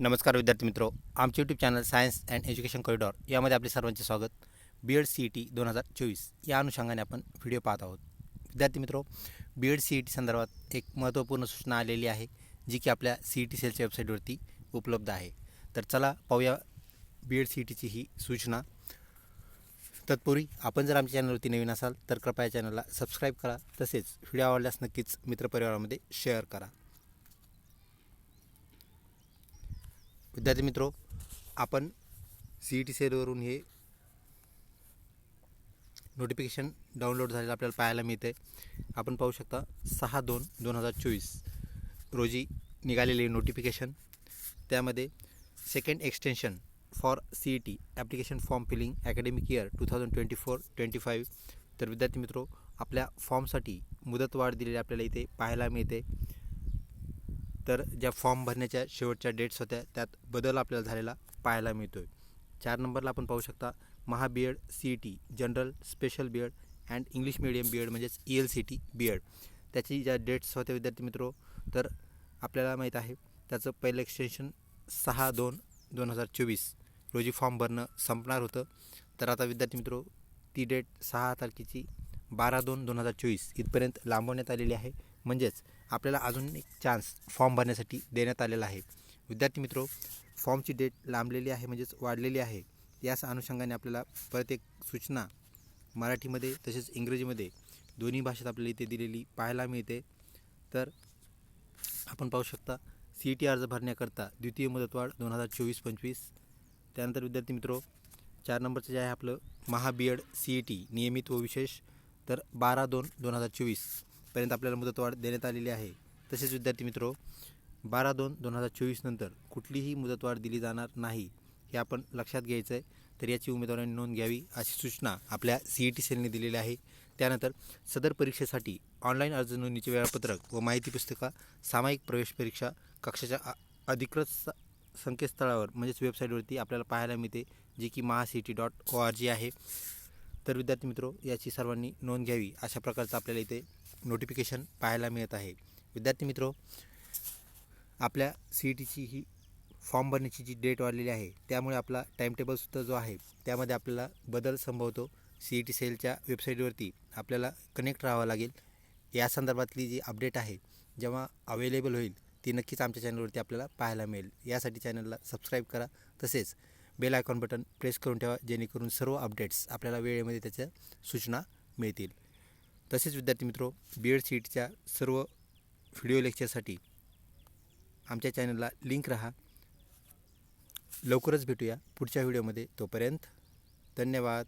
नमस्कार विद्यार्थी मित्रो आमचे YouTube channel science and education corridor यामध्ये आपले सर्वांचे स्वागत. B Ed C E T दोन हजार चोवीस या अनुषंगाने आपण व्हिडिओ पाहत आहोत. विद्यार्थी मित्रो B Ed C E T संदर्भात एक महत्त्वपूर्ण सूचना आलेली आहे जी की आपल्या सी ई टी सेलच्या वेबसाईटवरती उपलब्ध आहे. तर चला पाहूया बी एड सी ई टीची ही सूचना. तत्पूर्वी आपण जर आमच्या चॅनलवरती नवीन असाल तर कृपया चॅनलला सबस्क्राईब करा. तसेच व्हिडिओ आवडल्यास नक्कीच मित्रपरिवारामध्ये शेअर करा. विद्यार्थी मित्रो आपण सी ई टी सेलवरून हे नोटिफिकेशन डाउनलोड झालेलं आपल्याला पाहायला मिळते आपण पाहू शकता सहा दोन दोन हजार चोवीस रोजी निघालेले नोटिफिकेशन त्यामध्ये second extension for C E T application form filling academic year two thousand twenty four twenty five तर विद्यार्थी मित्रो आपल्या फॉर्मसाठी मुदतवाढ दिलेली आपल्याला इथे पाहायला मिळते. तर ज्या फॉर्म भरण्याच्या शेवटच्या डेट्स होत्या त्यात बदल आपल्याला झालेला पाहायला मिळतो आहे चार नंबरला आपण पाहू शकता Maha B Ed C E T general special B Ed and English medium B Ed म्हणजेच E L C T B Ed त्याची ज्या डेट्स होत्या विद्यार्थी मित्रो तर आपल्याला माहीत आहे त्याचं पहिलं एक्सटेन्शन सहा दोन दोन हजार चोवीस. रोजी फॉर्म भरणं संपणार होतं. तर आता विद्यार्थी मित्रो ती डेट सहा तारखेची बारा दोन दोन हजार चोवीस इथपर्यंत लांबवण्यात आलेली आहे. म्हणजेच आपल्याला अजून एक चान्स फॉर्म भरण्यासाठी देण्यात आलेला आहे. विद्यार्थी मित्रो फॉर्मची डेट लांबलेली आहे म्हणजेच वाढलेली आहे. याच अनुषंगाने आपल्याला परत एक सूचना मराठीमध्ये तसेच इंग्रजीमध्ये दोन्ही भाषेत आपल्याला इथे दिलेली पाहायला मिळते. तर आपण पाहू शकता सी ई टी अर्ज भरण्याकरता द्वितीय मुदतवाढ दोन हजार चोवीस पंचवीस. त्यानंतर विद्यार्थी मित्रो चार नंबरचं जे आहे आपलं महाबीएड सी ई टी नियमित व विशेष तर बारा दोन दोन हजार चोवीस. पर्यंत आपल्याला मुदतवाढ देण्यात आलेली आहे. तसेच विद्यार्थी मित्रो बारा दोन दोन हजार चोवीस नंतर कुठलीही मुदतवाढ दिली जाणार नाही हे आपण लक्षात घ्यायचं आहे तर याची उमेदवारांनी नोंद घ्यावी अशी सूचना आपल्या सी ई टी सेलने दिलेली आहे. त्यानंतर सदर परीक्षेसाठी ऑनलाईन अर्ज नोंदणीचे वेळापत्रक व माहिती पुस्तिका सामायिक प्रवेश परीक्षा कक्षाच्या अधिकृत स संकेतस्थळावर म्हणजेच वेबसाईटवरती आपल्याला पाहायला मिळते जे की Maha C T dot O R G आहे. तर विद्यार्थी मित्रो याची सर्वांनी नोंद घ्यावी अशा प्रकारचं आपल्याला इथे नोटिफिकेशन पाहायला मिळत आहे. विद्यार्थी मित्रो आपल्या सी ई टीची ही फॉर्म भरण्याची जी डेट वाढलेली आहे त्यामुळे आपला टाईमटेबलसुद्धा जो आहे त्यामध्ये आपल्याला बदल संभवतो. सी ई टी सेलच्या वेबसाईटवरती आपल्याला कनेक्ट राहावं लागेल. या संदर्भातली जी अपडेट आहे जेव्हा अवेलेबल होईल ती नक्कीच आमच्या चॅनलवरती आपल्याला पाहायला मिळेल. यासाठी चॅनलला सबस्क्राईब करा. तसेच बेल आयकॉन बटन प्रेस करून ठेवा जेणेकरून सर्व अपडेट्स आपल्याला वेळेमध्ये त्याच्या सूचना मिळतील. तसेच विद्यार्थी मित्रो बी एड सीटच्या सर्व व्हिडिओ लेक्चरसाठी आमच्या चॅनलला लिंक राहा. लवकरच भेटूया पुढच्या व्हिडिओमध्ये तोपर्यंत धन्यवाद.